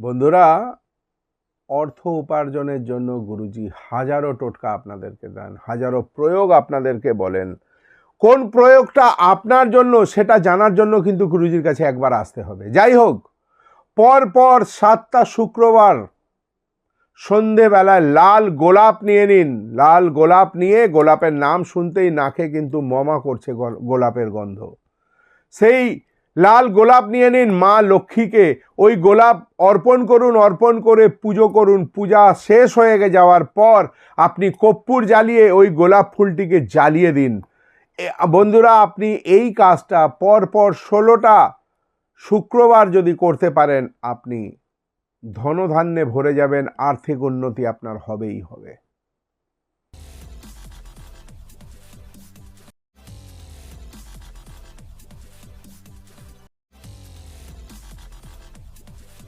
বন্ধুরা, অর্থ উপার্জনের জন্য গুরুজি হাজারো টোটকা আপনাদেরকে দেন, হাজারো প্রয়োগ আপনাদেরকে বলেন। কোন প্রয়োগটা আপনার জন্য, সেটা জানার জন্য কিন্তু গুরুজির কাছে একবার আসতে হবে। যাই হোক, পর পর সাতটা শুক্রবার সন্ধেবেলায় লাল গোলাপ নিয়ে নিন। লাল গোলাপ নিয়ে, গোলাপের নাম শুনতেই নাকে কিন্তু মমা করছে গল- গোলাপের গন্ধ। সেই লাল গোলাপ নিয়ে নিন মা লক্ষ্মীকে। ওই গোলাপ অর্পণ করুন, অর্পণ করে পুজো করুন। পূজা শেষ হয়ে যাওয়ার পর আপনি কর্পূর জ্বালিয়ে ওই গোলাপ ফুলটিকে জ্বালিয়ে দিন। বন্ধুরা, আপনি এই কাজটা পর পর ষোলোটা শুক্রবার যদি করতে পারেন, আপনি ধনধান্যে ভরে যাবেন, আর্থিক উন্নতি আপনার হবেই হবে।